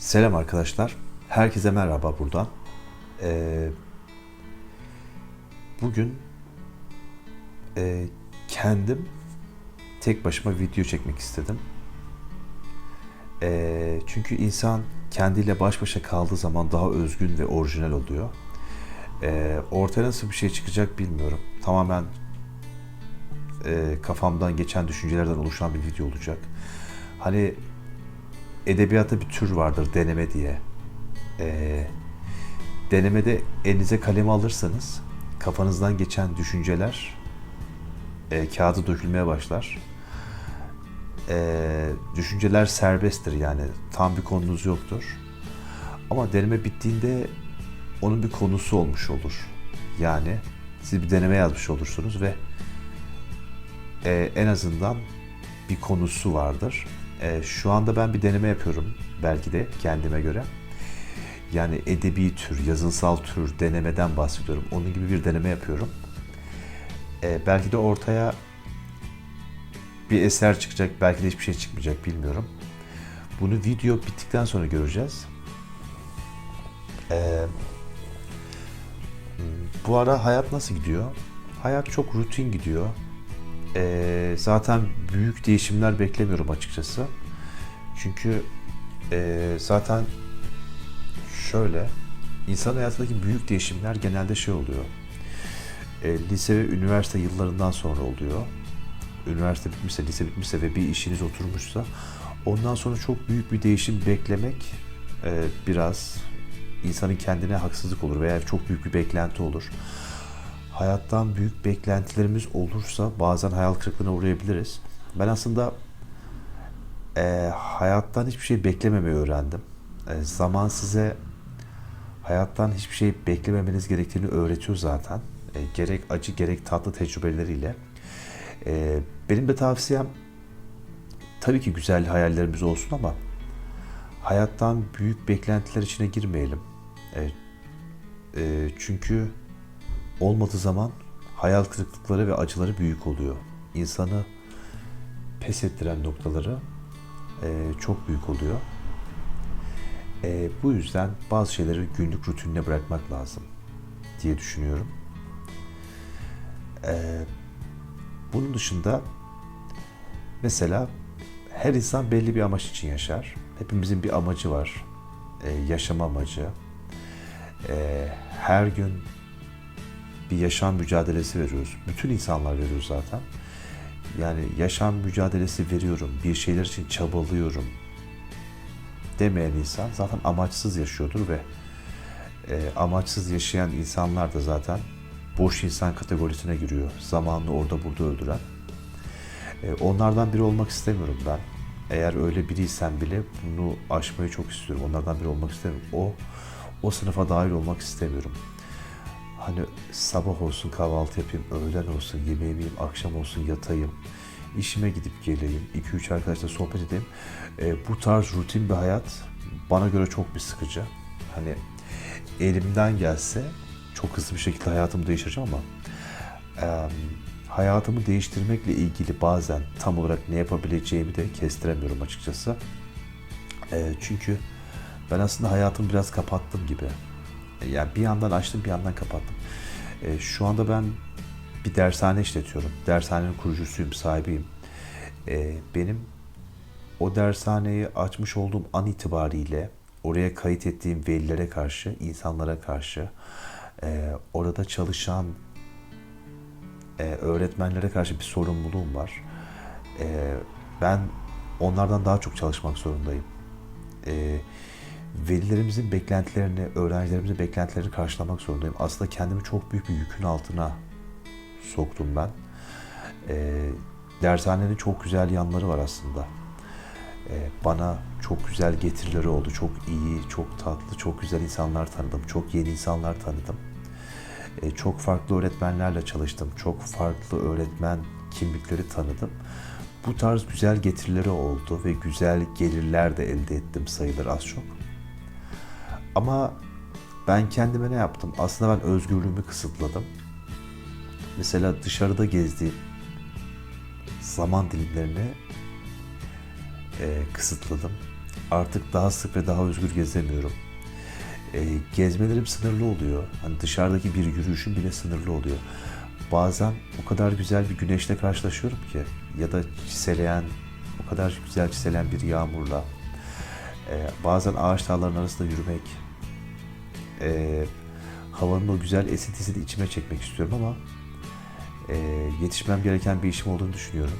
Selam arkadaşlar. Herkese merhaba buradan. Ee, bugün e, kendim tek başıma video çekmek istedim. Ee, çünkü insan kendiyle baş başa kaldığı zaman daha özgün ve orijinal oluyor. Ee, ortaya nasıl bir şey çıkacak bilmiyorum. Tamamen e, kafamdan geçen düşüncelerden oluşan bir video olacak. Hani edebiyatta bir tür vardır deneme diye. Ee, denemede elinize kalemi alırsanız kafanızdan geçen düşünceler e, kağıda dökülmeye başlar. Ee, düşünceler serbesttir yani tam bir konunuz yoktur. Ama deneme bittiğinde onun bir konusu olmuş olur. Yani siz bir deneme yazmış olursunuz ve e, en azından bir konusu vardır. E, şu anda ben bir deneme yapıyorum belki de kendime göre. Yani edebi tür, yazınsal tür denemeden bahsediyorum. Onun gibi bir deneme yapıyorum. E, belki de ortaya bir eser çıkacak, belki de hiçbir şey çıkmayacak bilmiyorum. Bunu video bittikten sonra göreceğiz. E, bu ara hayat nasıl gidiyor? Hayat çok rutin gidiyor. E, zaten büyük değişimler beklemiyorum açıkçası. Çünkü e, zaten şöyle insan hayatındaki büyük değişimler genelde şey oluyor. E, lise ve üniversite yıllarından sonra oluyor. Üniversite bitmişse, lise bitmişse ve bir işiniz oturmuşsa ondan sonra çok büyük bir değişim beklemek e, biraz insanın kendine haksızlık olur veya çok büyük bir beklenti olur hayattan büyük beklentilerimiz olursa bazen hayal kırıklığına uğrayabiliriz. Ben aslında e, hayattan hiçbir şey beklememeyi öğrendim. E, zaman size hayattan hiçbir şey beklememeniz gerektiğini öğretiyor zaten. E, gerek acı gerek tatlı tecrübeleriyle. E, benim de tavsiyem tabii ki güzel hayallerimiz olsun ama hayattan büyük beklentiler içine girmeyelim. E, e, çünkü olmadığı zaman hayal kırıklıkları ve acıları büyük oluyor. İnsanı pes ettiren noktaları e, çok büyük oluyor. E, bu yüzden bazı şeyleri günlük rutinine bırakmak lazım diye düşünüyorum. E, bunun dışında mesela her insan belli bir amaç için yaşar. Hepimizin bir amacı var. E, yaşama amacı. E, her gün bir yaşam mücadelesi veriyoruz. Bütün insanlar veriyor zaten. Yani yaşam mücadelesi veriyorum, bir şeyler için çabalıyorum demeyen insan zaten amaçsız yaşıyordur ve e, amaçsız yaşayan insanlar da zaten boş insan kategorisine giriyor. Zamanını orada burada öldüren. E, onlardan biri olmak istemiyorum ben. Eğer öyle biriysen bile bunu aşmayı çok istiyorum. Onlardan biri olmak istemiyorum. O o sınıfa dahil olmak istemiyorum. Hani sabah olsun kahvaltı yapayım, öğlen olsun yemeğimi yiyeyim, akşam olsun yatayım, işime gidip geleyim, 2-3 arkadaşla sohbet edeyim. E, bu tarz rutin bir hayat bana göre çok bir sıkıcı. Hani elimden gelse çok hızlı bir şekilde hayatımı değiştireceğim ama e, hayatımı değiştirmekle ilgili bazen tam olarak ne yapabileceğimi de kestiremiyorum açıkçası. E, çünkü ben aslında hayatımı biraz kapattım gibi. Yani bir yandan açtım bir yandan kapattım. E, şu anda ben bir dershane işletiyorum. Dershanenin kurucusuyum, sahibiyim. E, benim o dershaneyi açmış olduğum an itibariyle oraya kayıt ettiğim velilere karşı, insanlara karşı, e, orada çalışan e, öğretmenlere karşı bir sorumluluğum var. E, ben onlardan daha çok çalışmak zorundayım. E, velilerimizin beklentilerini, öğrencilerimizin beklentilerini karşılamak zorundayım. Aslında kendimi çok büyük bir yükün altına soktum ben. E, dershanenin çok güzel yanları var aslında. E, bana çok güzel getirileri oldu. Çok iyi, çok tatlı, çok güzel insanlar tanıdım. Çok yeni insanlar tanıdım. E, çok farklı öğretmenlerle çalıştım. Çok farklı öğretmen kimlikleri tanıdım. Bu tarz güzel getirileri oldu ve güzel gelirler de elde ettim sayılır az çok. Ama ben kendime ne yaptım? Aslında ben özgürlüğümü kısıtladım. Mesela dışarıda gezdiğim zaman dilimlerini e, kısıtladım. artık daha sık ve daha özgür gezemiyorum. E, gezmelerim sınırlı oluyor. Hani dışarıdaki bir yürüyüşüm bile sınırlı oluyor. Bazen o kadar güzel bir güneşle karşılaşıyorum ki ya da çiseleyen, o kadar güzel çiseleyen bir yağmurla. E, bazen ağaç dallarının arasında yürümek, e, havanın o güzel esintisini içime çekmek istiyorum ama e, yetişmem gereken bir işim olduğunu düşünüyorum.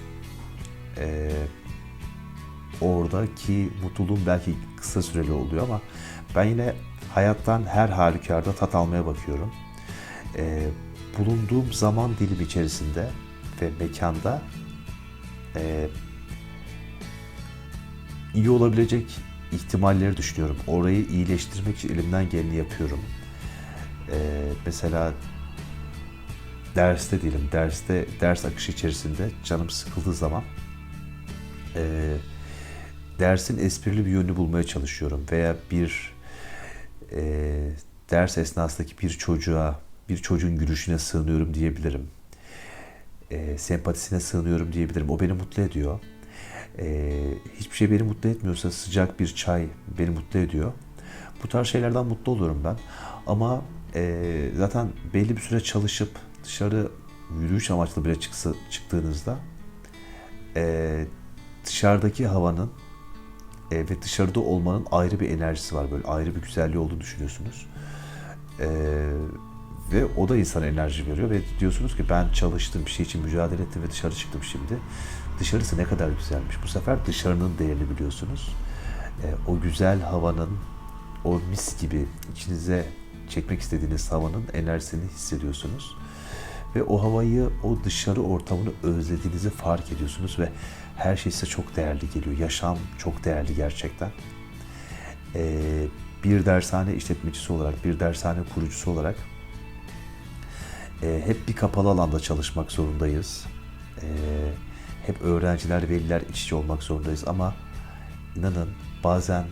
E, oradaki mutluluğum belki kısa süreli oluyor ama ben yine hayattan her halükarda tat almaya bakıyorum. E, bulunduğum zaman dilimi içerisinde ve mekanda e, iyi olabilecek ihtimalleri düşünüyorum. Orayı iyileştirmek için elimden geleni yapıyorum. Ee, mesela derste diyelim, derste ders akışı içerisinde canım sıkıldığı zaman e, dersin esprili bir yönünü bulmaya çalışıyorum veya bir e, ders esnasındaki bir çocuğa, bir çocuğun gülüşüne sığınıyorum diyebilirim. E, sempatisine sığınıyorum diyebilirim. O beni mutlu ediyor. E, hiçbir şey beni mutlu etmiyorsa sıcak bir çay beni mutlu ediyor. Bu tarz şeylerden mutlu oluyorum ben. Ama e, zaten belli bir süre çalışıp dışarı yürüyüş amaçlı bile çıksa, çıktığınızda e, dışarıdaki havanın e, ve dışarıda olmanın ayrı bir enerjisi var. Böyle ayrı bir güzelliği olduğunu düşünüyorsunuz. E, ve o da insana enerji veriyor ve diyorsunuz ki ben çalıştım, bir şey için mücadele ettim ve dışarı çıktım şimdi. Dışarısı ne kadar güzelmiş. Bu sefer dışarının değerini biliyorsunuz. E, o güzel havanın, o mis gibi içinize çekmek istediğiniz havanın enerjisini hissediyorsunuz. Ve o havayı, o dışarı ortamını özlediğinizi fark ediyorsunuz ve her şey size çok değerli geliyor. Yaşam çok değerli gerçekten. Ee, bir dershane işletmecisi olarak, bir dershane kurucusu olarak e, hep bir kapalı alanda çalışmak zorundayız. E, hep öğrenciler, veliler iç içe olmak zorundayız ama inanın bazen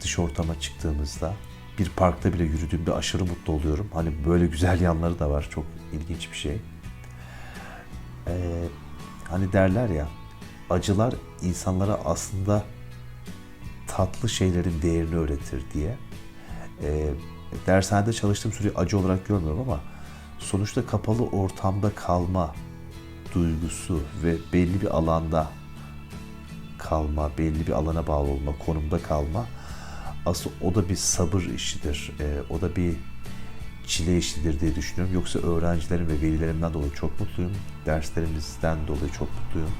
dış ortama çıktığımızda bir parkta bile yürüdüğümde aşırı mutlu oluyorum. Hani böyle güzel yanları da var. Çok ilginç bir şey. Ee, hani derler ya acılar insanlara aslında tatlı şeylerin değerini öğretir diye. Ee, dershanede çalıştığım süreyi acı olarak görmüyorum ama sonuçta kapalı ortamda kalma duygusu ve belli bir alanda kalma, belli bir alana bağlı olma, konumda kalma aslında o da bir sabır işidir. E, o da bir çile işidir diye düşünüyorum. Yoksa öğrencilerim ve velilerimden dolayı çok mutluyum. Derslerimizden dolayı çok mutluyum.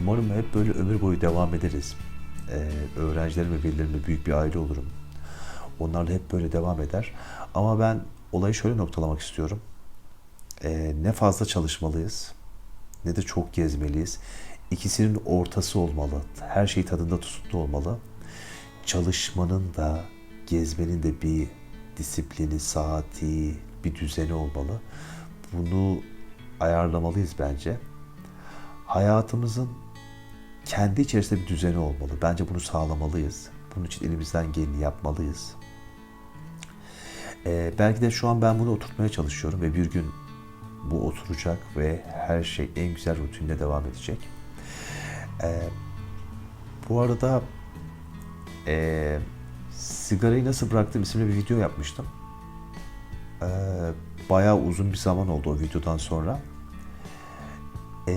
Umarım hep böyle ömür boyu devam ederiz. Ee, öğrencilerim ve velilerimle büyük bir aile olurum. Onlarla hep böyle devam eder. Ama ben olayı şöyle noktalamak istiyorum. Ee, ne fazla çalışmalıyız ne de çok gezmeliyiz. İkisinin ortası olmalı. Her şey tadında tuzlu olmalı çalışmanın da gezmenin de bir disiplini, saati, bir düzeni olmalı. Bunu ayarlamalıyız bence. Hayatımızın kendi içerisinde bir düzeni olmalı. Bence bunu sağlamalıyız. Bunun için elimizden geleni yapmalıyız. Ee, belki de şu an ben bunu oturtmaya çalışıyorum ve bir gün bu oturacak ve her şey en güzel rutinle devam edecek. Ee, bu arada e, sigarayı nasıl bıraktım isimli bir video yapmıştım. E, bayağı uzun bir zaman oldu o videodan sonra. E,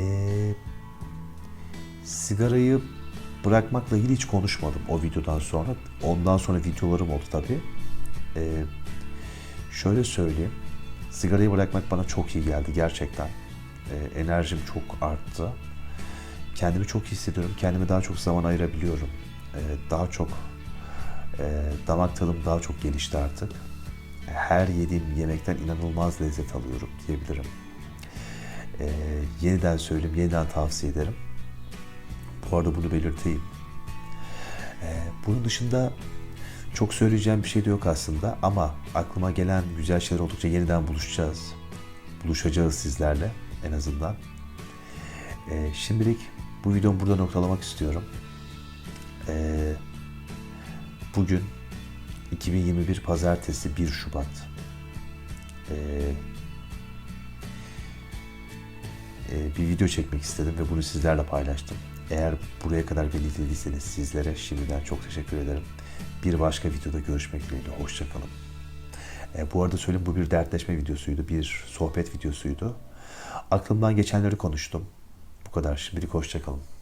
sigarayı bırakmakla ilgili hiç konuşmadım o videodan sonra. Ondan sonra videolarım oldu tabii. E, şöyle söyleyeyim. Sigarayı bırakmak bana çok iyi geldi gerçekten. E, enerjim çok arttı. Kendimi çok hissediyorum. Kendime daha çok zaman ayırabiliyorum. Ee, daha çok e, damak tadım daha çok gelişti artık. Her yediğim yemekten inanılmaz lezzet alıyorum diyebilirim. Ee, yeniden söyleyeyim, yeniden tavsiye ederim. Bu arada bunu belirteyim. Ee, bunun dışında çok söyleyeceğim bir şey de yok aslında ama aklıma gelen güzel şeyler oldukça yeniden buluşacağız. Buluşacağız sizlerle en azından. Ee, şimdilik bu videomu burada noktalamak istiyorum. Ee, bugün 2021 Pazartesi 1 Şubat. Ee, e, bir video çekmek istedim ve bunu sizlerle paylaştım. Eğer buraya kadar beni izlediyseniz sizlere şimdiden çok teşekkür ederim. Bir başka videoda görüşmek dileğiyle. Hoşçakalın. E, bu arada söyleyeyim bu bir dertleşme videosuydu. Bir sohbet videosuydu. Aklımdan geçenleri konuştum. Bu kadar. Şimdilik hoşçakalın.